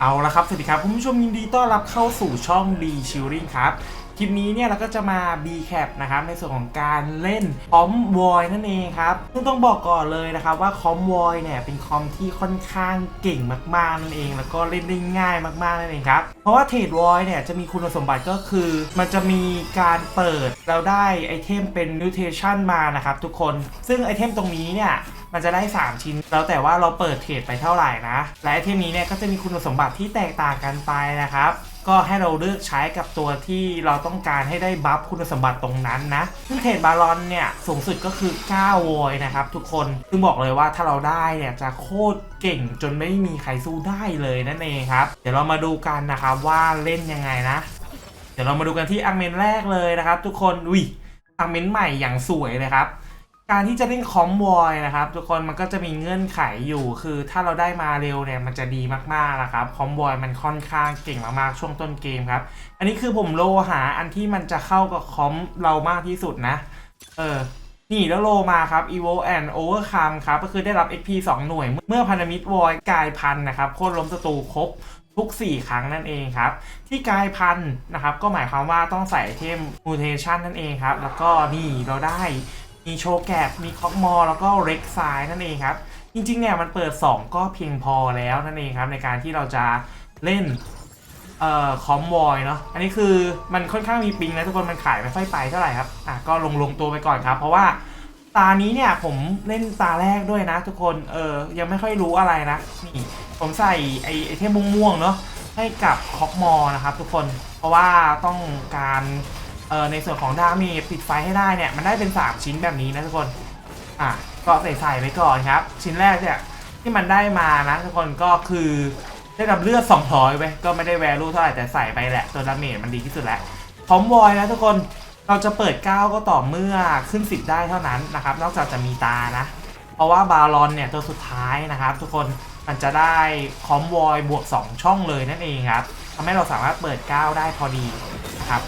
เอาละครับ สวัสดีครับคุณผู้ชมยินดีต้อนรับเข้าสู่ช่อง B Shielding ครับ คลิปนี้เนี่ยเราก็จะมา B Cap นะครับ ในส่วนของการเล่นคอมวอยนั่นเองครับ ซึ่งต้องบอกก่อนเลยนะครับว่าคอมวอยเนี่ยเป็นคอมที่ค่อนข้างเก่งมากๆนั่นเอง แล้วก็เล่นได้ง่ายมากๆนั่นเองครับ เพราะว่าเทรดวอยเนี่ยจะมีคุณสมบัติก็คือ มันจะมีการเปิดแล้วได้ไอเทมเป็นมิวเทชันมานะครับทุกคน ซึ่งไอเทมตรงนี้เนี่ย มันจะได้ 3 ชิ้น แล้วแต่ว่าเราเปิดเทรดไปเท่าไหร่นะ และไอเทมนี้เนี่ยก็จะมีคุณสมบัติที่แตกต่างกันไปนะครับ ก็ให้เราเลือกใช้กับตัวที่เราต้องการให้ได้บัฟคุณสมบัติตรงนั้นนะซึ่งเทรดบาลอนเนี่ยสูงสุดก็คือ 9 โวยนะครับทุกคน ซึ่งบอกเลยว่าถ้าเราได้เนี่ยจะโคตรเก่งจนไม่มีใครสู้ได้เลยนั่นเองครับ เดี๋ยวเรามาดูกันนะครับว่าเล่นยังไงนะ เดี๋ยวเรามาดูกันที่อังเมนแรกเลยนะครับ ทุกคนอุ้ยอังเมนใหม่อย่างสวยเลยครับ การที่จะเล่นคอมวอยนะครับ ทุกคนมันก็จะมีเงื่อนไขอยู่ คือถ้าเราได้มาเร็วเนี่ยมันจะดีมากๆนะครับคอมวอยมันค่อนข้างเก่งมากๆช่วงต้นเกมครับ อันนี้คือผมโลหาอันที่มันจะเข้ากับคอมเรามากที่สุดนะ เออนี่แล้วโลมาครับ evo and overcome ครับก็คือได้รับ XP 2 หน่วย เมื่อพันธมิตรวอยกลายพันธ์นะครับโค่นล้มศัตรูครบทุก 4 ครั้งนั่นเองครับ ที่กลายพันธุ์นะครับ ก็หมายความว่าต้องใส่เทม mutation นั่นเองครับ แล้วก็นี่เราได้ มีโชว์แกบมีคอกมอแล้วก็เร็กไซนั่นเองครับ จริงๆเนี่ยมันเปิด 2 ก็เพียงพอแล้วนั่นเองครับในการที่เราจะเล่นเอ่อคอมวอยเนาะอันนี้คือมันค่อนข้างมีปิงนะทุกคนมันขายไม่ค่อยไปเท่าไหร่ครับอะก็ลงลงตัวไปก่อนครับ เพราะว่าตานี้เนี่ยผมเล่นตาแรกด้วยนะ ทุกคนเออยังไม่ค่อยรู้อะไรนะนี่ผมใส่ไอไอเทมม่วงๆเนาะให้กับคอกมอนะครับทุกคนเพราะว่าต้องการ เอ่อในส่วนของดาเมจปิดไฟให้ได้เนี่ยมันได้เป็น 3 ชิ้นแบบนี้นะทุกคน อะก็ใส่ใส่ไปก่อนครับ ชิ้นแรกเนี่ยที่มันได้มานะทุกคนก็คือได้รับเลือด200ไปก็ไม่ได้แวลูเท่าไหร่แต่ใส่ไปแหละ ตัวดาเมจมันดีที่สุดแล้วพร้อมวอยนะทุกคนเราจะเปิด 9 ก็ต่อเมื่อขึ้น 10 ได้เท่านั้นนะครับ นอกจากจะมีตานะ เพราะว่าบาลอนเนี่ยตัวสุดท้ายนะครับ ทุกคนมันจะได้คอมวอยบวก 2 ช่องเลยนั่นเองครับทำให้เราสามารถเปิด 9 ได้พอดีนะครับ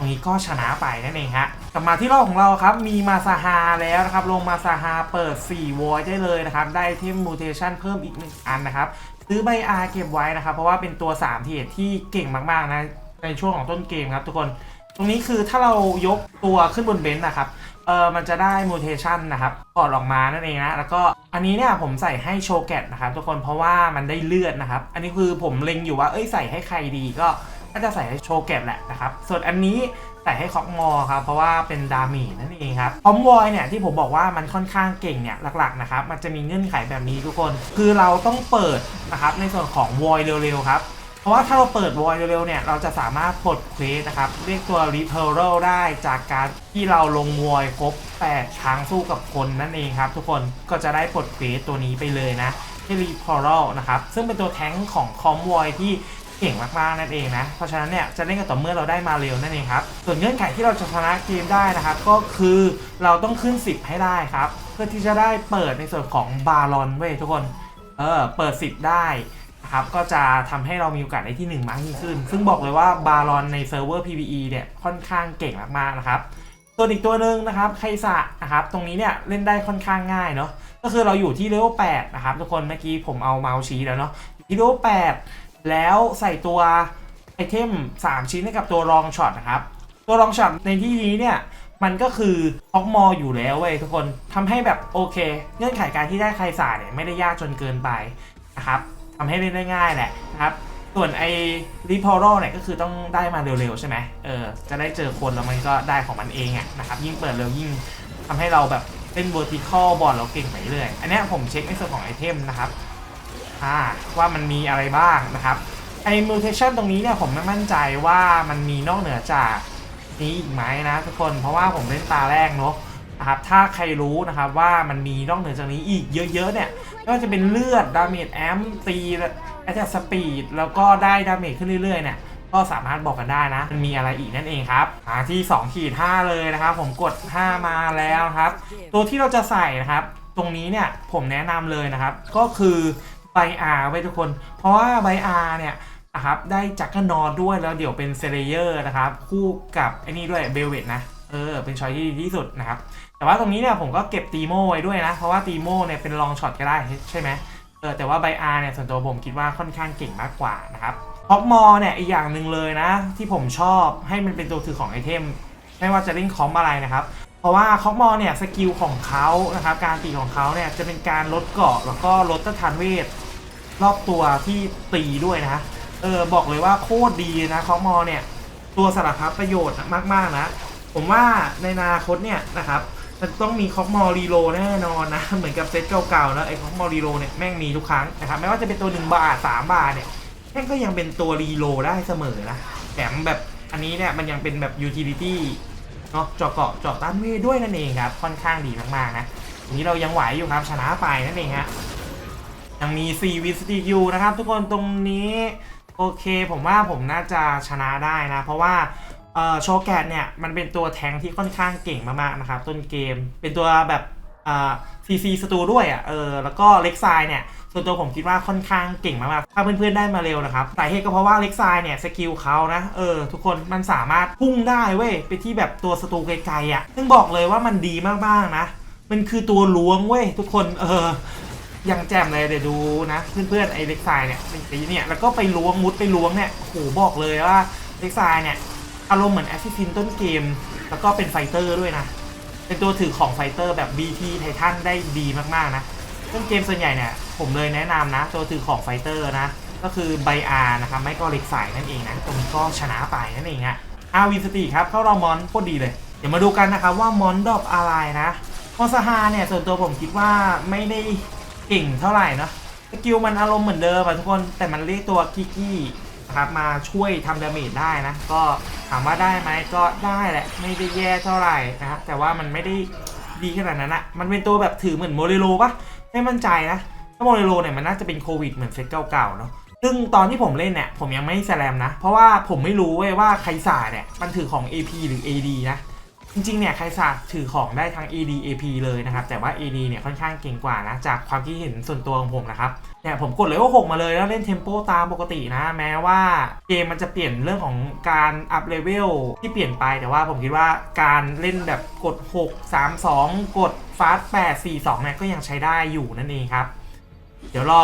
รงนี้ก็ชนะไปนั่นเองฮะกลับมาที่รอบของเราครับมีมาซาฮาแล้วนะครับลงมาซาฮาเปิด 4 วอยได้เลยนะครับได้เทมมูเทชันเพิ่มอีก 1 อันนะครับซื้อใบอาเก็บไว้นะครับ เพราะว่าเป็นตัว3ทีที่เก่งมากๆนะในช่วงของต้นเกมครับทุกคนตรงนี้คือถ้าเรายกตัวขึ้นบนเบนซ์นะครับเออมันจะได้มูเทชันนะครับถอดออกมานั่นเองนะแล้วก็อันนี้เนี่ยผมใส่ให้โชแกตนะครับทุกคนเพราะว่ามันได้เลือดนะครับ อันนี้คือผมเล็งอยู่ว่าเอ้ยใส่ให้ใครดีก็ ก็จะใส่ให้โชว์แกตแหละนะครับ ส่วนอันนี้ใส่ให้คอกมอครับ เพราะว่าเป็นดามจนั่นเองครับคอมวอยเนี่ยที่ผมบอกว่ามันค่อนข้างเก่งเนี่ยหลักๆนะครับมันจะมีเงื่อนไขแบบนี้ทุกคน คือเราต้องเปิดนะครับในส่วนของวอยเร็วๆครับเพราะว่าถ้าเราเปิดวอยเร็วๆเนี่ยเราจะสามารถปลดเควสนะครับ เรียกตัว r e p e r a l ได้จากการที่เราลงวอยครบ 8 ครั้งสู้กับคนนั่นเองครับ ทุกคนก็จะได้ปลดเควสตัวนี้ไปเลยนะที่ r e p e r a l นะครับ ซึ่งเป็นตัวแท้งของคอมวอยที่ เก่งมากๆนั่นเองนะ เพราะฉะนั้นเนี่ยจะเล่นกันต่อเมื่อเราได้มาเร็วนั่นเองครับ ส่วนเงื่อนไขที่เราจะชนะเกมได้นะครับ ก็คือเราต้องขึ้น 10 ให้ได้ครับ เพื่อที่จะได้เปิดในส่วนของบาลอนเว้ยทุกคน เออ เปิด 10 ได้นะครับก็จะทำให้เรามีโอกาสได้ที่ 1 มากยิ่งขึ้น ซึ่งบอกเลยว่าบารอนในเซิร์ฟเวอร์ PVE เนี่ยค่อนข้างเก่งมากๆนะครับส่วอีกตัวหนึ่งนะครับไคสะนะครับ ตรงนี้เนี่ยเล่นได้ค่อนข้างง่ายเนาะ ก็คือเราอยู่ที่เลเวล8นะครับทุกคน เมื่อกี้ผมเอาเมาส์ชี้แล้วเนาะ อยู่ที่เลเวล8 แล้วใส่ตัวไอเทม 3 ชิ้นให้กับตัวรองช็อตนะครับ ตัวรองช็อตในที่นี้เนี่ย มันก็คือฮอกมออยู่แล้วเว้ยทุกคนทำให้แบบโอเค เงื่อนไขการที่ได้ไครสะเนี่ยไม่ได้ยากจนเกินไปนะครับทำให้เล่นได้ง่ายแหละนะครับ ส่วนไอรีพอร์เนี่ยก็คือต้องได้มาเร็วๆใช่ไหมเออจะได้เจอคนแล้วมันก็ได้ของมันเองอะนะครับยิ่งเปิดเร็วยิ่งทำให้เราแบบเล่น vertical บอลเราเก่งไปเรื่อย อันนี้ผมเช็คในส่วนของไอเทมนะครับ อ่าว่ามันมีอะไรบ้างนะครับไอ้ mutation ตรงนี้เนี่ยผมไม่มั่นใจว่ามันมีนอกเหนือจากนี้อีกไหมนะทุกคนเพราะว่าผมเล่นตาแรกเนาะนะครับถ้าใครรู้นะครับว่ามันมีนอกเหนือจากนี้อีกเยอะๆเนี่ยไม่ว่าจะเป็นเลือดดาเมจแอมตีแอตแทกสปีดแล้วก็ได้ดาเมจขึ้นเรื่อยๆเนี่ยก็สามารถบอกกันได้นะมันมีอะไรอีกนั่นเองครับมาที่2ขีด5เลยนะครับ ผมกด 5 มาแล้วครับ ตัวที่เราจะใส่นะครับ ตรงนี้เนี่ยผมแนะนำเลยนะครับ ก็คือ อาไว้ทุกคน เพราะว่าใบอาเนี่ยนะครับได้จักรนอดด้วยแล้วเดี๋ยวเป็นเซเลเยอร์นะครับคู่กับไอ้นี่ด้วยเบลเวตนะเออเป็นช้อยที่ดีที่สุดนะครับแต่ว่าตรงนี้เนี่ยผมก็เก็บตีโมไว้ด้วยนะเพราะว่าตีโมเนี่ยเป็นลองช็อตก็ได้ใช่ไหมเออแต่ว่าไบอาร์เนี่ยส่วนตัวผมคิดว่าค่อนข้างเก่งมากกว่านะครับฮอกมอเนี่ยอีกอย่างหนึ่งเลยนะ ที่ผมชอบให้มันเป็นตัวถือของไอเทมไม่ว่าจะเล่นคอมอะไรนะครับเพราะว่าคอกมอเนี่ยสกิลของเขานะครับการตีของเขาเนี่ยจะเป็นการลดเกาะแล้วก็ลดต้านทานเวท รอบตัวที่ตีด้วยนะ เออบอกเลยว่าโคตรดีนะคอกมอเนี่ย ตัวสารพัดประโยชน์มาก ๆ นะ ผมว่าในอนาคตเนี่ยนะครับมันต้องมีคอกมอรีโลแน่นอนนะ เหมือนกับเซตเก่าๆแล้วไอ้คอกมอรีโลเนี่ยแม่งมีทุกครั้งนะครับไม่ว่าจะเป็นตัว 1 บาท 3 บาทเนี่ยแม่งก็ยังเป็นตัวรีโลได้เสมอนะแถมแบบอันนี้เนี่ยมันยังเป็นแบบยูทิลิตี้เนาะเจาะเกาะเจาะต้านเวทด้วยนั่นเองครับ ค่อนข้างดีมากๆนะทีนี้เรายังไหวอยู่ครับชนะไปนั่นเองฮะ ยังมี4วิสติอยู่นะครับ ทุกคนตรงนี้โอเค ผมว่าผมน่าจะชนะได้นะ เพราะว่าโชแกตเนี่ย มันเป็นตัวแทงที่ค่อนข้างเก่งมากๆนะครับ ต้นเกมเป็นตัวแบบซีซีสตูด้วยอะเออแล้วก็เล็กไซเนี่ยส่วนตัวผมคิดว่าค่อนข้างเก่งมากๆ ถ้าเพื่อนๆได้มาเร็วนะครับสาเหตุก็เพราะว่าเล็กไซเนี่ยสกิลเขานะเออทุกคนมันสามารถพุ่งได้เว้ยไปที่แบบตัวสตูไกลๆอะซึ่งบอกเลยว่ามันดีมากๆนะ มันคือตัวล้วงเว้ยทุกคนเออ ยังแจ่มเลยเดี๋ยวดูนะ เพื่อนๆไอ้เล็กไซเนี่ยตีเนี่ยแล้วก็ไปล้วงมุดไปล้วงเนี่ยโอ้โหบอกเลยว่าเล็กไซเนี่ยอารมณ์เหมือนแอสซิซินต้นเกม แล้วก็เป็นไฟเตอร์ด้วยนะ เป็นตัวถือของไฟเตอร์แบบ BT ไททันได้ดีมากๆนะต้นเกมส่วนใหญ่เนี่ยผมเลยแนะนำนะ ตัวถือของไฟเตอร์นะ ก็คือไบอาร์นะครับไม่ก็เล็กไซนั่นเองนะตรงนี้ก็ชนะไปนั่นเองอะอาวีสติครับ เข้ารอมอนโคตรดีเลย เดี๋ยวมาดูกันนะครับว่ามอนดอบอะไรนะมอสฮาเนี่ยส่วนตัวผมคิดว่าไม่ได้ เก่งเท่าไหร่เนอะสกิลมันอารมณ์เหมือนเดิมอะทุกคนแต่มันเรียกตัวกิกี้นะครับมาช่วยทำดาเมจได้นะ ก็ถามว่าได้ไหมก็ได้แหละ ไม่ได้แย่เท่าไหร่นะครับแต่ว่ามันไม่ได้ดีขนาดนั้นอะมันเป็นตัวแบบถือเหมือนโมเรโลปะไม่มั่นใจนะ ถ้าโมเรโลเนี่ยมันน่าจะเป็นโควิดเหมือนเซตเก่าๆเนาะซึ่งตอนที่ผมเล่นเนี่ยผมยังไม่แสลมนะ เพราะว่าผมไม่รู้เว้ยว่าไคซ่าเนี่ยมันถือของ AP หรือ AD นะ จริงๆ เนี่ยไคซาถือของได้ทั้ง AD AP เลยนะครับ แต่ว่า AD เนี่ยค่อนข้างเก่งกว่านะ จากความคิดเห็นส่วนตัวของผมนะครับเนี่ยผมกดเลยว่า6มาเลยแล้วเล่นเทมโปตามปกตินะ แม้ว่าเกมมันจะเปลี่ยนเรื่องของการอัพเลเวลที่เปลี่ยนไปแต่ว่าผมคิดว่าการเล่นแบบกด 6 3 2 กดฟาส8 4 2เนี่ยก็ยังใช้ได้อยู่นั่นเองครับ เดี๋ยวเรา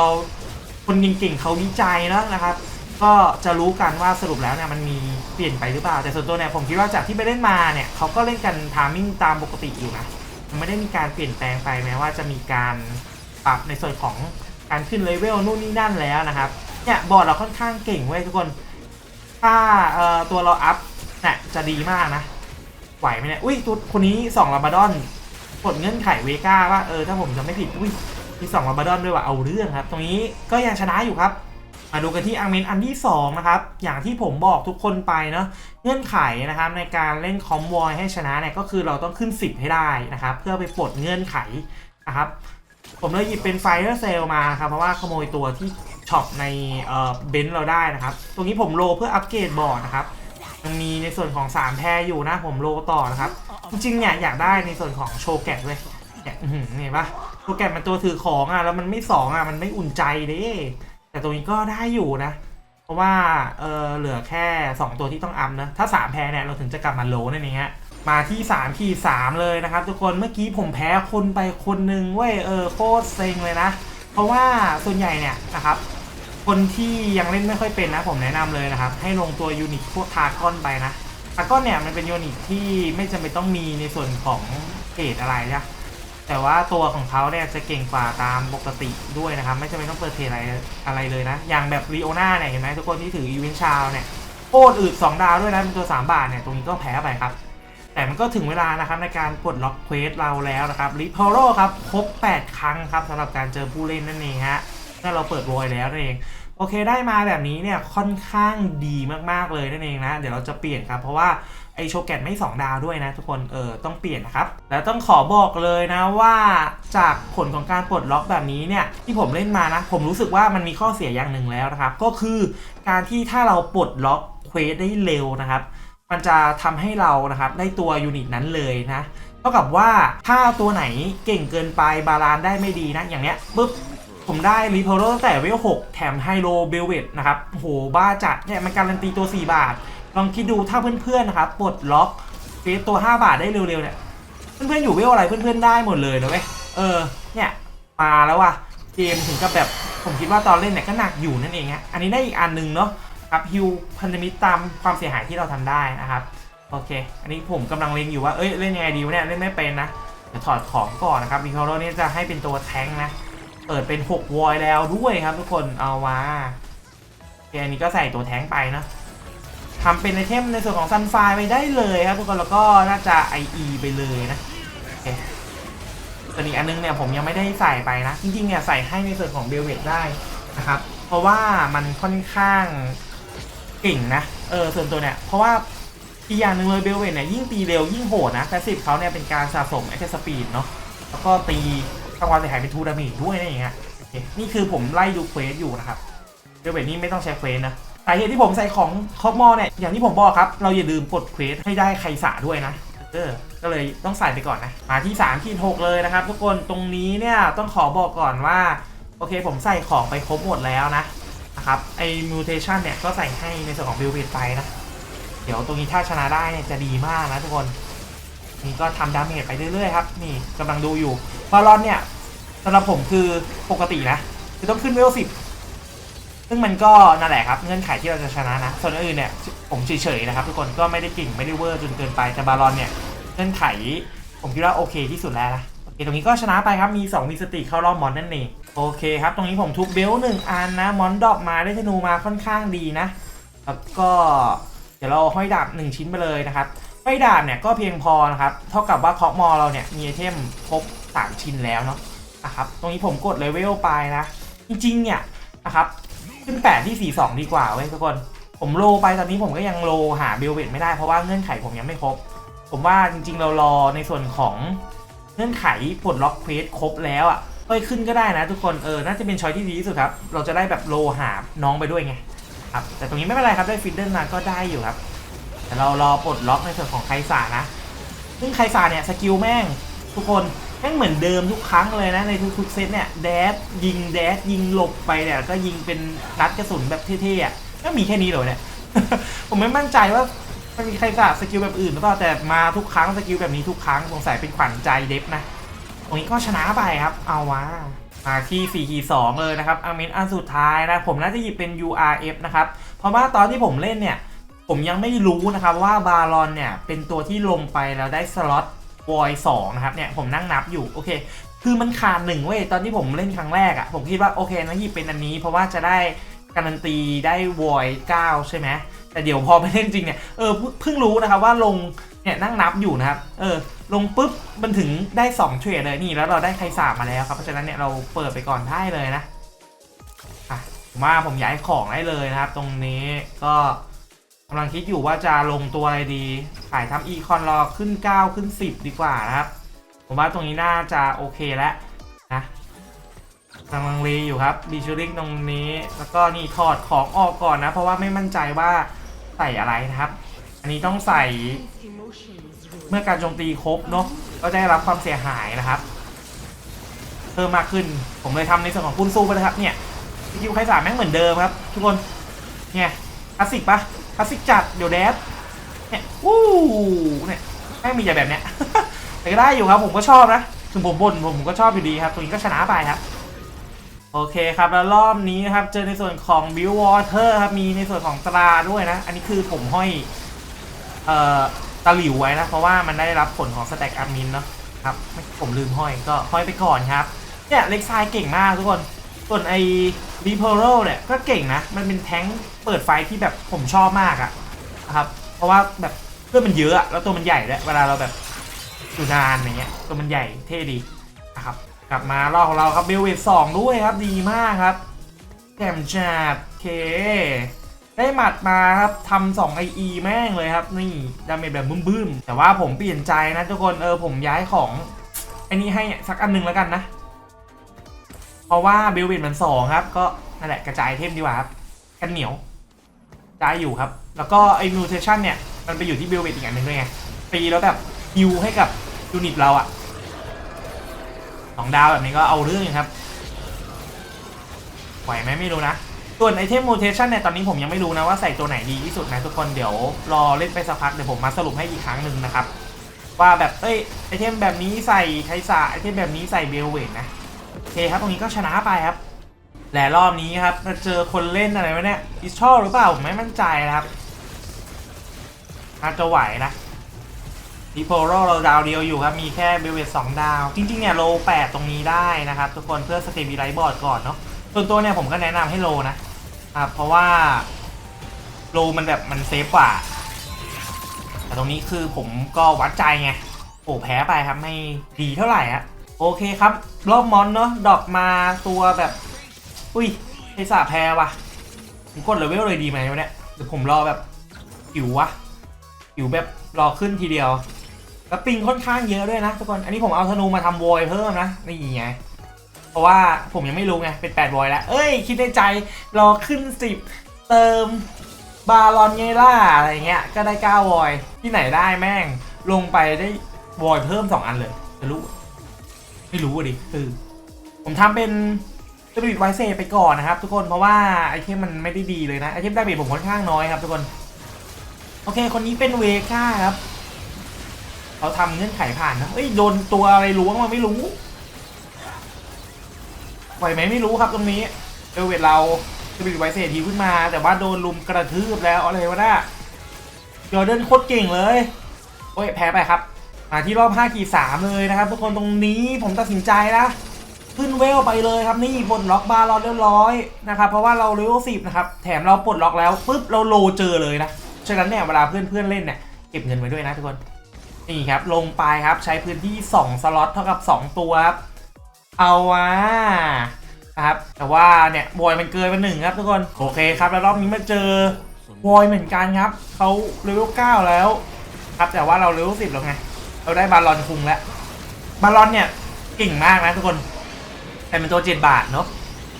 คนเก่งๆเขาวิจัยแล้วนะครับ ก็จะรู้กันว่าสรุปแล้วเนี่ยมันมีเปลี่ยนไปหรือเปล่า แต่ส่วนตัวเนี่ยผมคิดว่าจากที่ไปเล่นมาเนี่ยเขาก็เล่นกันทามมิ่งตามปกติอยู่นะมันไม่ได้มีการเปลี่ยนแปลงไปแม้ว่าจะมีการปรับในส่วนของการขึ้นเลเวลนู่นนี่นั่นแล้วนะครับเนี่ยบอร์ดเราค่อนข้างเก่งเว้ยทุกคนถ้าเอ่อตัวเราอัพเนี่ยจะดีมากนะไหวไหมเนี่ยอุ้ยตัวคนนี้2ลาบาดอนกดเงื่อนไขเวก้าว่าเออถ้าผมจะไม่ผิดอุ้ยมี2ลาบาดอนด้วยว่ะเอาเรื่องครับ ตรงนี้ก็ยังชนะอยู่ครับ มาดูกันที่อังเมนอันที่2นะครับ อย่างที่ผมบอกทุกคนไปเนาะเงื่อนไขนะครับในการเล่นคอมวอยให้ชนะเนี่ยก็คือเราต้องขึ้น 10 ให้ได้นะครับ เพื่อไปปลดเงื่อนไขนะครับผมเลยหยิบเป็นไฟเ r อร์เซลมาครับเพราะว่าขโมยตัวที่ช็อปในเบนซ์เราได้นะครับ ตรงนี้ผมโลเพื่ออัปเกรดบอร์ดนะครับยังมีในส่วนของ 3 แพรอยู่นะผมโลต่อนะครับ จริงๆเนี่ยอยากได้ในส่วนของโชว์แกะด้วยเนี่ยเห็นปะโชว์แกะมันตัวถือของอะแล้วมันไม่สองอะมันไม่อุ่นใจเด้ แต่ตรงนี้ก็ได้อยู่นะ เพราะว่าเออเหลือแค่ 2 ตัวที่ต้องอัพนะ ถ้า 3 แพ้เนี่ยเราถึงจะกลับมาโลนั่นเองฮะมาที่3ขีด3เลยนะครับ ทุกคนเมื่อกี้ผมแพ้คนไปคนหนึ่งเว้ยเออโคตรเซ็งเลยนะ เพราะว่าส่วนใหญ่เนี่ยนะครับคนที่ยังเล่นไม่ค่อยเป็นนะผมแนะนำเลยนะครับ ให้ลงตัวยูนิตพวกทากอนไปนะทากอนเนี่ยมันเป็นยูนิตที่ไม่จำเป็นต้องมีในส่วนของเกรดอะไรนะ แต่ว่าตัวของเขาเนี่ยจะเก่งกว่าตามปกติด้วยนะครับ ไม่จำเป็นต้องเปิดเทอะไรอะไรเลยนะ อย่างแบบรีโอนาเนี่ยเห็นไหมทุกคนที่ถืออีเวนชาวเนี่ยโคตรอึด2 ดาวด้วยนะเป็นตัว 3 บาทเนี่ยตรงนี้ก็แพ้ไปครับ แต่มันก็ถึงเวลานะครับในการปลดล็อกเควสเราแล้วนะครับริพอโรครับครบ 8 ครั้งครับสำหรับการเจอผู้เล่นนั่นเองฮะถ้าเราเปิดโวยแล้วนั่นเองโอเคได้มาแบบนี้เนี่ยค่อนข้างดีมากๆเลยนั่นเองนะ เดี๋ยวเราจะเปลี่ยนครับ เพราะว่า ไอโชแกตไม่ 2 ดาวด้วยนะทุกคนเออต้องเปลี่ยนนะครับ แล้วต้องขอบอกเลยนะว่าจากผลของการปลดล็อกแบบนี้เนี่ยที่ผมเล่นมานะ ผมรู้สึกว่ามันมีข้อเสียอย่างหนึ่งแล้วนะครับ ก็คือการที่ถ้าเราปลดล็อกเควสได้เร็วนะครับ มันจะทำให้เรานะครับได้ตัวยูนิตนั้นเลยนะเท่ากับว่าถ้าตัวไหนเก่งเกินไปบาลานได้ไม่ดีนะอย่างเนี้ยปุ๊บผมได้รีเพลโรตั้งแต่เวล6แถมไฮโลเบลเวตนะครับโอ้โหบ้าจัดเนี่ยมันการันตีตัว 4 บาท ลองคิดดูถ้าเพื่อนๆนะครับปลดล็อกเฟสตัว 5 บาทได้เร็วๆเนี่ยเพื่อนๆอยู่เวลอะไรเพื่อนๆได้หมดเลยนะเว้ยเออเนี่ยมาแล้วว่ะเกมถึงกับแบบผมคิดว่าตอนเล่นเนี่ยก็หนักอยู่นั่นเองฮะอันนี้ได้อีกอันหนึ่งเนาะครับฮิวพันธมิตรตามความเสียหายที่เราทำได้นะครับโอเค อันนี้ผมกำลังเล็งอยู่ว่าเอ้ยเล่นยังไงดีวะเนี่ยเล่นไม่เป็นนะเดี๋ยวถอดของก่อนนะครับมีคาร์โรนี่จะให้เป็นตัวแทงนะเปิดเป็น 6 วอยแล้วด้วยครับทุกคนเอามาโอเคอันนี้ก็ใส่ตัวแทงไปเนะ ทำเป็นไอเทมในส่วนของซันไฟไปได้เลยครับทุกคนแล้วก็น่าจะ IE ไปเลยนะโอเคส่วนอีกอันนึงเนี่ยผมยังไม่ได้ใส่ไปนะ จริงๆเนี่ยใส่ให้ในส่วนของเบลเวตได้นะครับ เพราะว่ามันค่อนข้างเก่งนะ เออส่วนตัวเนี่ย เพราะว่าอีกอย่างหนึ่งเลยเบลเวนเนี่ยยิ่งตีเร็วยิ่งโหดนะแต่สิบเขาเนี่ยเป็นการสะสมแอคเซสปีดเนาะแล้วก็ตีทำความเสียหายเป็นทูดามจด้วยนะอย่างเงี้ยโอเคนี่คือผมไล่ดูเควสอยู่นะครับเบลเวนนี่ไม่ต้องใช้เควสนะ สาเหตุที่ผมใส่ของคอปมอเนี่ยอย่างที่ผมบอกครับ เราอย่าลืมกดเควสให้ได้ใครสาด้วยนะเออก็เลยต้องใส่ไปก่อนนะมาที่3ขีดหกเลยนะครับ ทุกคนตรงนี้เนี่ยต้องขอบอกก่อนว่าโอเคผมใส่ของไปครบหมดแล้วนะนะครับไอ้มิวเทชันเนี่ยก็ใส่ให้ในส่วนของเบลเวนไปนะเดี๋ยวตรงนี้ถ้าชนะได้เนี่ยจะดีมากนะทุกคนนี่ก็ทำดาเมจไปเรื่อยๆครับนี่กำลังดูอยู่บอลลอนเนี่ยสำหรับผมคือปกตินะคือต้องขึ้นเวลสิบ ซึ่งมันก็นั่นแหละครับเงื่อนไขที่เราจะชนะนะ ส่วนอื่นเนี่ยผมเฉยๆนะครับ ทุกคนก็ไม่ได้เก่งไม่ได้เวอร์จนเกินไปแต่บาลอนเนี่ยเงื่อนไขผมคิดว่าโอเคที่สุดแล้วนะโอเคตรงนี้ก็ชนะไปครับมี 2 มีสติเข้ารอบมอนนั่นเองโอเคครับ ตรงนี้ผมทุบเบลหนึ่งอันนะมอนดอปมาได้ธนูมาค่อนข้างดีนะ แล้วก็เดี๋ยวเราห้อยดาบ1ชิ้นไปเลยนะครับห้อยดาบเนี่ยก็เพียงพอนะครับเท่ากับว่าเคาะมอเราเนี่ยมีไอเทมครบ3ชิ้นแล้วเนาะนะครับตรงนี้ผมกดเลเวลไปนะจริงๆเนี่ยนะครับ ขึ้น8ที่42ดีกว่าเว้ยทุกคน ผมโลไปตอนนี้ผมก็ยังโลหาเบลเวตไม่ได้เพราะว่าเงื่อนไขผมยังไม่ครบ ผมว่าจริงๆเรารอในส่วนของเงื่อนไขปลดล็อกเควสครบแล้วอะ่ะค่อยขึ้นก็ได้นะทุกคนเออน่าจะเป็นช้อยที่ดีที่สุดครับ เราจะได้แบบโลหาน้องไปด้วยไงครับแต่ตรงนี้ไม่เป็นไรครับได้ฟิดเดิลมาก็ได้อยู่ครับแต่เรารอปลดล็อกในส่วนของไคซานะซึ่งไคซาเนี่ยสกิลแม่งทุกคน แม่งเหมือนเดิมทุกครั้งเลยนะในทุกๆเซตเนี่ยแดดยิงแดดยิงหลบไปเนี่ยก็ยิงเป็นนัดกระสุนแบบเท่ๆอะก็มีแค่นี้เลยเนี่ย ผมไม่มั่นใจว่ามันมีไคซาสกิลแบบอื่นหรือเปล่าแต่มาทุกครั้งสกิลแบบนี้ทุกครั้งสงสัยเป็นขวัญใจเดฟนะตรงนี้ก็ชนะไปครับ เอาวะมาที่4ขี2เลยนะครับอาเมนอันสุดท้ายนะ ผมน่าจะหยิบเป็น URF นะครับ เพราะว่าตอนที่ผมเล่นเนี่ย ผมยังไม่รู้นะครับว่าบารอนเนี่ย เป็นตัวที่ลงไปแล้วได้สล็อต วอยสองนะครับเนี่ยผมนั่งนับอยู่โอเค คือมันขาดหนึ่งเว้ยตอนที่ผมเล่นครั้งแรกอะ่ะผมคิดว่าโอเคนะหยิบเป็นอันนี้ เพราะว่าจะได้การันตีได้วอย9ใช่ไหมแต่เดี๋ยวพอไปเล่นจริงเนี่ยเออเพิ่งรู้นะครับว่าลงเนี่ยนั่งนับอยู่นะครับเออลงปุ๊บมันถึงได้2เทรดเลยนี่แล้วเราได้ใครสาบมาแล้วครับเพราะฉะนั้นเนี่ยเราเปิดไปก่อนได้เลยนะอะผมว่าผมย้ายของได้เลยนะครับ ตรงนี้ก็ กำลังคิดอยู่ว่าจะลงตัวอะไรดี ขายทำอีคอนรอขึ้น 9 ขึ้น 10 ดีกว่านะครับ ผมว่าตรงนี้น่าจะโอเคแล้วนะกำลังเลอยู่ครับดีชูริงตรงนี้ แล้วก็นี่ถอดของออกก่อนนะ เพราะว่าไม่มั่นใจว่าใส่อะไรนะครับ อันนี้ต้องใส่เมื่อการโจมตีครบเนาะก็ได้รับความเสียหายนะครับ เพิ่มมากขึ้นผมเลยทำในส่วนของคุณสู้ไปเลยครับเนี่ยสกิลไครสามแม่งเหมือนเดิมครับ ทุกคนเนี่ยคลาสสิกปะ คลาสสิกจัดเดี๋ยวแดดเนี่ยวู้เนี่ยแม่งมีแต่แบบเนี้ยแต่ก็ได้อยู่ครับผมก็ชอบนะถึงผมบ่นผมก็ชอบอยู่ดีครับ ตัวนี้ก็ชนะไปครับโอเคครับแล้วรอบนี้นะครับเจอในส่วนของบิววอเตอร์ครับมีในส่วนของตราด้วยนะ อันนี้คือผมห้อยเอ่อตะหลิวไว้นะ เพราะว่ามันได้รับผลของสแต็กอามินเนาะครับผมลืมห้อยก็ห้อยไปก่อนครับเนี่ยเล็กซายเก่งมากทุกคน ส่วนไอ้รีเพโรเนี่ยก็เก่งนะ มันเป็นแท้งเปิดไฟที่แบบผมชอบมากอะนะครับ เพราะว่าแบบเพื่อนมันเยอะอะแล้วตัวมันใหญ่ด้วยเวลาเราแบบอยู่นานอย่างเงี้ยตัวมันใหญ่เท่ดีนะครับ กลับมารอบของเราครับเบลเวทสองด้วยครับดีมากครับแกมจัดเค ได้หมัดมาครับทำสองไอเอแม่งเลยครับ นี่ดาเมจแบบบึ้มๆแต่ว่าผมเปลี่ยนใจนะทุกคนเออผมย้ายของไอ้นี่ให้สักอันหนึงแล้วกันนะ เพราะว่าเบลวินมันสองครับ ก็นั่นแหละกระจายเทมดีกว่าครับกันเหนียวได้อยู่ครับ แล้วก็ไอ้มิวเทชันเนี่ยมันไปอยู่ที่เบลวินอีกอันหนึ่งด้วยไงตีแล้วแบบฮิวให้กับยูนิตเราอะสองดาวแบบนี้ก็เอาเรื่องครับไหวไหมไม่รู้นะ ส่วนไอเทม mutation เนี่ยตอนนี้ผมยังไม่รู้นะว่าใส่ตัวไหนดีที่สุดนะทุกคนเดี๋ยวรอเล่นไปสักพักเดี๋ยวผมมาสรุปให้อีกครั้งหนึ่งนะครับ ว่าแบบเอ้ยไอเทมแบบนี้ใส่ไทซ่าไอเทมแบบนี้ใส่เบลเวทนะ เคครับตรงนี้ก็ชนะไปครับและรอบนี้ครับมาเจอคนเล่นอะไรวะเนี่ยอิชชอหรือเปล่าผมไม่มั่นใจนะครับอาจจะไหวนะดีโพโรเราดาวเดียวอยู่ครับ มีแค่เบลเวตสองดาว จริงๆเนี่ยโลแปดตรงนี้ได้นะครับ ทุกคนเพื่อสเตบิไลซ์บอร์ดก่อนเนาะส่วนตัวเนี่ยผมก็แนะนำให้โลนะครับเพราะว่าโลมันแบบมันเซฟกว่า แต่ตรงนี้คือผมก็วัดใจไงโอ้แพ้ไปครับไม่ดีเท่าไหร่อะ โอเคครับ รอบมอนเนาะดรอปมาตัวแบบ อุ้ยไอสาแพ้ว่ะ ผมกดเลเวลเลยดีไหมวะเนี่ยเดี๋ยวผมรอแบบหิววะหิวแบบรอขึ้นทีเดียว แล้วปิงค่อนข้างเยอะด้วยนะทุกคน อันนี้ผมเอาธนูมาทำวอยเพิ่มนะนี่ไงเพราะว่าผมยังไม่รู้ไงเป็น8วอยแล้ว เอ้ย คิดในใจรอขึ้น 10 เติมบาลอนไงล่ะอะไรเงี้ยก็ได้9วอยที่ไหนได้แม่งลงไปได้วอยเพิ่ม 2 อันเลยจะรู้ ไม่รู้ดิคือผมทำเป็นสปิริตไวเซไปก่อนนะครับ ทุกคนเพราะว่าไอเทมมันไม่ได้ดีเลยนะไอเทมได้เบทผมค่อนข้างน้อยครับ ทุกคน โอเค คนนี้เป็นเวก้าครับเขาทำเงื่อนไขผ่านนะเอ้ยโดนตัวอะไรล้วงมาไม่รู้ไหวไหมไม่รู้ครับตรงนี้เอลเวทเราสปิริตไวเซทีขึ้นมา แต่ว่าโดนลุมกระทืบแล้วอะไรวะน่ะจอร์เดนโคตรเก่งเลย โอ้ยแพ้ไปครับ มาที่รอบ5กี่3เลยนะครับ ทุกคนตรงนี้ผมตัดสินใจนะขึ้นเวลไปเลยครับนี่ปลดล็อกบาร์เราเรียบร้อยนะครับเพราะว่าเราเลเวลสิบนะครับแถมเราปลดล็อกแล้วปุ๊บเราโลเจอเลยนะฉะนั้นเนี่ยเวลาเพื่อนเพื่อนเล่นเนี่ยเก็บเงินไว้ด้วยนะทุกคนนี่ครับลงไปครับใช้พื้นที่ 2 สล็อตเท่ากับ 2 ตัวครับเอาวะนะครับแต่ว่าเนี่ยวอยมันเกินไปหนึ่งครับทุกคนโอเคครับแล้วรอบนี้มาเจอวอยเหมือนกันครับเขาเลเวล9แล้วครับแต่ว่าเราเลเวล10แล้วไง เราได้บาลอนคุงแล้ว บาลอนเนี่ยเก่งมากนะทุกคน แต่เป็นตัวเจ็ดบาทเนาะ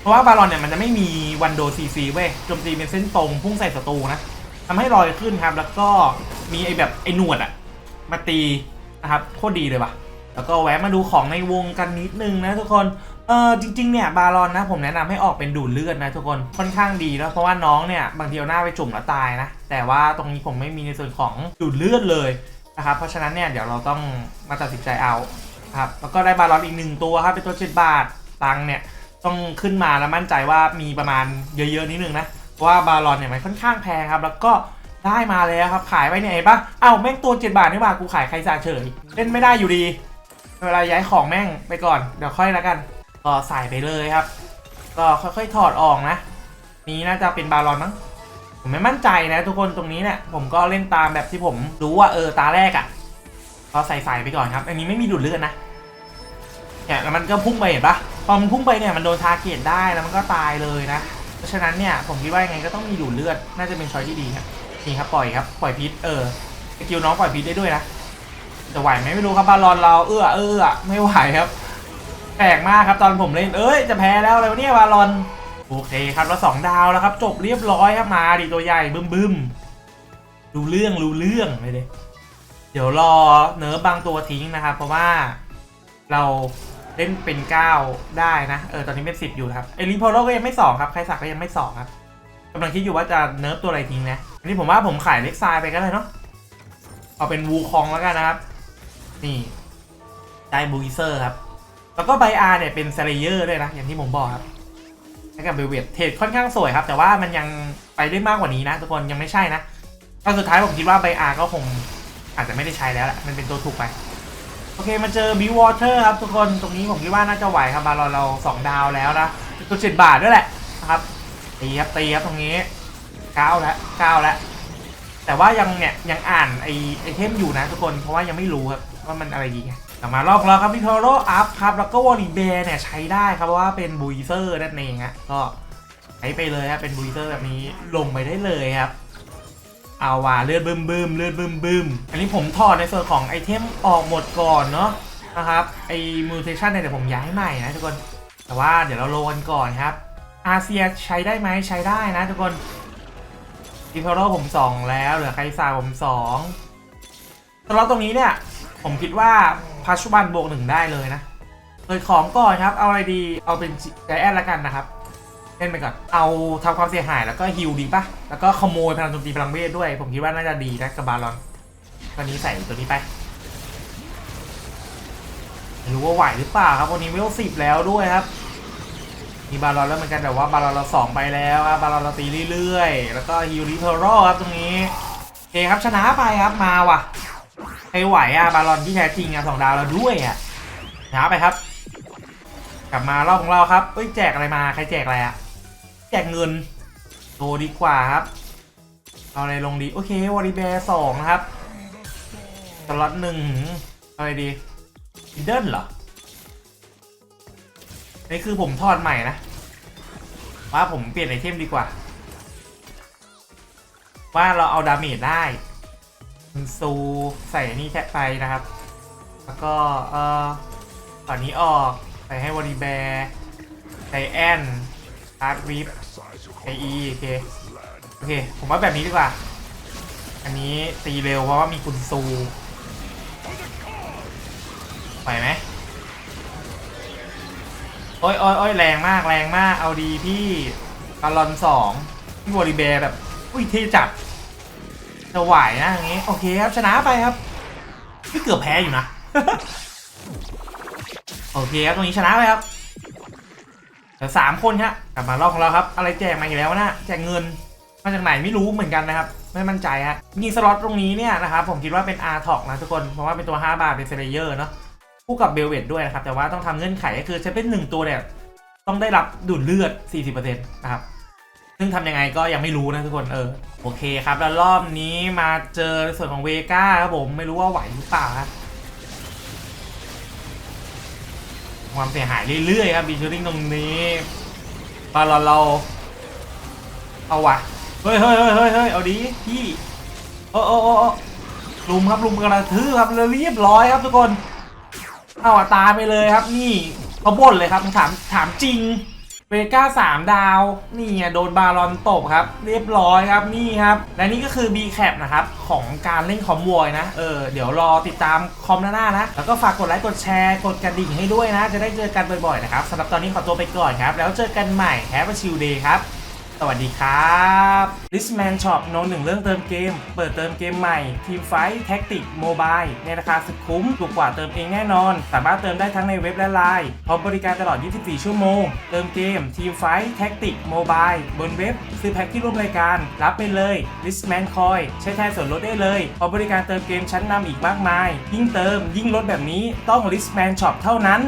เพราะว่าบาลอนเนี่ยมันจะไม่มีวันโดซีซีเว้ยโจมตีเป็นเส้นตรงพุ่งใส่ศัตรูนะทำให้ลอยขึ้นครับ แล้วก็มีไอแบบไอหนวดอะมาตีนะครับโคตรดีเลยว่ะ แล้วก็แวะมาดูของในวงกันนิดนึงนะทุกคนเออจริง ๆ เนี่ย บาลอนนะ ผมแนะนำให้ออกเป็นดูดเลือดนะทุกคนค่อนข้างดีแล้วเพราะว่าน้องเนี่ย บางทีเอาหน้าไปจุ่มแล้วตายนะ แต่ว่าตรงนี้ผมไม่มีในส่วนของดูดเลือดเลย นะครับเพราะฉะนั้นเนี่ยเดี๋ยวเราต้องมาตัดสินใจเอาครับแล้วก็ได้บาลอนอีกหนึ่งตัวครับเป็นตัวเจ็ดบาทตังเนี่ยต้องขึ้นมาแล้วมั่นใจว่ามีประมาณเยอะๆนิดนึงนะเพราะว่าบาลอนเนี่ยมันค่อนข้างแพงครับ แล้วก็ได้มาแล้วครับขายไปเนี่ยเห็นปะเอ้าแม่งตัวเจ็ดบาทนี่ว่ากูขายใครซาเฉยเล่นไม่ได้อยู่ดี เวลาย้ายของแม่งไปก่อนเดี๋ยวค่อยแล้วกันก็ใส่ไปเลยครับ ก็ค่อยๆถอดออกนะ นี้น่าจะเป็นบาลอนมั้ง ผมไม่มั่นใจนะทุกคนตรงนี้เนี่ยผมก็เล่นตามแบบที่ผมรู้ว่าเออตาแรกอะ่ะก็ใส่ใส่ไปก่อนครับ อันนี้ไม่มีดูดเลือดนะเนี่ยแล้วมันก็พุ่งไปเห็นปะพอมันพุ่งไปเนี่ยมันโดนทาร์เก็ตได้แล้วมันก็ตายเลยนะ เพราะฉะนั้นเนี่ยผมคิดว่ายังไงก็ต้องมีดูดเลือด น่าจะเป็นช้อยที่ดีครับนี่ครับปล่อยครับปล่อยพิษเออสกิลน้องปล่อยพิษได้ด้วยนะจะไหวไหมไม่รู้ครับบาลอนเราเอื้อเอื้อไม่ไหวครับแปลกมากครับตอนผมเล่นเอ้ยจะแพ้แล้วอะไรวะเนี่ยบาลอน โอเคครับแล้วสองดาวแล้วครับ จบเรียบร้อยครับมาดิตัวใหญ่บึ้มบึ้มรู้เรื่องรู้เรื่องเลยเดเดี๋ยวรอเนิร์ฟบางตัวทิ้งนะครับ เพราะว่าเราเล่นเป็น 9 ได้นะ เออ ตอนนี้เป็น 10 อยู่ครับเอลิโพโลก็ยังไม่ 2 ครับ ใครสักก็ยังไม่ 2 ครับกำลังคิดอยู่ว่าจะเนิร์ฟตัวอะไรทิ้งนะ อันนี้ผมว่าผมขายเล็กซายไปก็ได้เนาะ เอาเป็นวูคองแล้วกันนะครับ นี่ ได้บูอิเซอร์ครับ แล้วก็ไบอาร์เนี่ยเป็นเซเลเยอร์ด้วยนะ อย่างที่ผมบอกครับ ให้กับเบลเวตเทรดค่อนข้างสวยครับ แต่ว่ามันยังไปได้มากกว่านี้นะ ทุกคนยังไม่ใช่นะตอนสุดท้ายผมคิดว่าไบอาร์ก็คงอาจจะไม่ได้ใช้แล้วแหละมันเป็นตัวถูกไป โอเคมาเจอบิววอเตอร์ครับทุกคนตรงนี้ผมคิดว่าน่าจะไหวครับบาลอนเราสองดาวแล้วนะตัวเจ็ดบาทด้วยแหละนะครับตีครับตีครับตรงนี้เก้าแล้วเก้าแล้วแต่ว่ายังเนี่ยยังอ่านไอไอเทมอยู่นะทุกคนเพราะว่ายังไม่รู้ครับว่ามันอะไรดีไง แต่มารอบแล้วครับพี่โทโรอัพครับ แล้วก็วอลลีเบร์เนี่ยใช้ได้ครับเพราะว่าเป็นบูยเซอร์นั่นเองฮะก็ใช้ไปเลยครับเป็นบูยเซอร์แบบนี้ลงไปได้เลยครับเอาว่ะเลือดบึมบึมเลือดบึมบึมอันนี้ผมถอดในส่วนของไอเทมออกหมดก่อนเนาะนะครับไอมูเทชันเนี่ยเดี๋ยวผมย้ายใหม่นะทุกคน แต่ว่าเดี๋ยวเราโลกันก่อนครับ อาเซียใช้ได้ไหมใช้ได้นะทุกคนดิพาโรผม 2 แล้วเหลือไคซาผม2สล็อตตรงนี้เนี่ย ผมคิดว่า พัชจุบันบวกหนึ่งได้เลยนะ เปิดของก่อนครับ เอาอะไรดี เอาเป็นใจแอนละกันนะครับ เล่นไปก่อน เอาทำความเสียหายแล้วก็ฮิลดีปะแล้วก็ขโมยพลังโจมตีพลังเวทด้วย ผมคิดว่าน่าจะดีนะกับบาลอนตอนนี้ใส่ตัวนี้ไปไม่รู้ว่าไหวหรือเปล่าครับวันนี้เวลสิบแล้วด้วยครับ มีบาลอนแล้วเหมือนกันแต่ว่าบาลอนเราสองไปแล้วครับบาลอนเราตีเรื่อยๆ แล้วก็ฮิวริเทอรอครับตรงนี้โอเคครับชนะไปครับมาว่ะ ไหวอะบาลอนที่แท้จริงอะสองดาวเราด้วยอะชนะไปครับ กลับมารอบของเราครับเอ้ยแจกอะไรมาใครแจกอะไรอะแจกเงินโตดีกว่าครับเอาอะไรลงดีโอเควอริแบร์สองนะครับสล็อตหนึ่งเอาอะไรดีอินเดิลเหรอนี่คือผมทอดใหม่นะ ว่าผมเปลี่ยนไอเทมดีกว่า ว่าเราเอาดาเมจได้ คุณซูใส่นี่แค่ไปนะครับ แล้วก็เอ่อตอนนี้ออกใส่ให้วอดีแบร์ใส่แอนฮาร์ดวิปใส่อีโอเคโอเค ผมว่าแบบนี้ดีกว่า อันนี้ตีเร็วเพราะว่ามีคุณซูไปไหมโอ้ยโอ้ยโอ้ยแรงมากแรงมากเอาดีพี่บอลอนสองพี่บริเบร์แบบ อุ้ยเทจัด จะไหวนะอย่างงี้ โอเคครับชนะไปครับพี่เกือบแพ้อยู่นะ โอเคครับตรงนี้ชนะไปครับเดี๋ยวสามคนครับกลับมารอบของเราครับ อะไรแจกมาอีกแล้วนะแจกเงินมาจากไหนไม่รู้เหมือนกันนะครับ ไม่มั่นใจฮะยิงสล็อตตรงนี้เนี่ยนะครับผมคิดว่าเป็น R ท็อกนะทุกคนเพราะว่าเป็นตัว 5 บาทเป็นเซเลเยอร์เนาะคู่กับเบลเวดด้วยนะครับ แต่ว่าต้องทำเงื่อนไขก็คือใช้เป็นหนึ่งตัวเนี่ยต้องได้รับดูดเลือด 40%นะครับ ซึ่งทำยังไงก็ยังไม่รู้นะทุกคนเออโอเคครับ แล้วรอบนี้มาเจอในส่วนของเวก้าครับผมไม่รู้ว่าไหวหรือเปล่าครับความเสียหายเรื่อยๆครับบีชูริงตรงนี้บาลอนเราเอาวะเฮ้ยเฮ้ยเฮ้ยเฮ้ยเฮ้ยเอาดีพี่โอ้โอ้โอ้โอ้ลุมครับลุมกระทืบครับเรียบร้อยครับทุกคนเอาตายไปเลยครับนี่เขาบ่นเลยครับถามถามจริง เวก้าสามดาว นี่ไงโดนบาลอนตบครับ เรียบร้อยครับนี่ครับ และนี่ก็คือ B c a p นะครับ ของการเล่นคอมวอยนะ เออ เดี๋ยวรอติดตามคอมหน้าๆนะ แล้วก็ฝากกดไลค์ กดแชร์ กดกระดิ่งให้ด้วยนะ จะได้เจอกันบ่อยๆนะครับสำหรับตอนนี้ขอตัวไปก่อนครับ แล้วเจอกันใหม่แฮปปี้ชิลเดย์ครับ สวัสดีครับ Listman Shop โน้นหนึ่งเรื่องเติมเกม เปิดเติมเกมใหม่ ทีมไฟแท็กติกโมบายในราคาสุดคุ้ม ถูกกว่าเติมเองแน่นอน สามารถเติมได้ทั้งในเว็บและไลน์พร้อมบริการตลอด 24 ชั่วโมง เติมเกม ทีมไฟแท็กติกโมบายบนเว็บ ซื้อแพ็คที่ร่วมรายการ รับไปเลย Listman Coin ใช้แทนส่วนลดได้เลยพร้อมบริการเติมเกมชั้นนำอีกมากมาย ยิ่งเติมยิ่งลดแบบนี้ต้อง Listman Shop เท่านั้น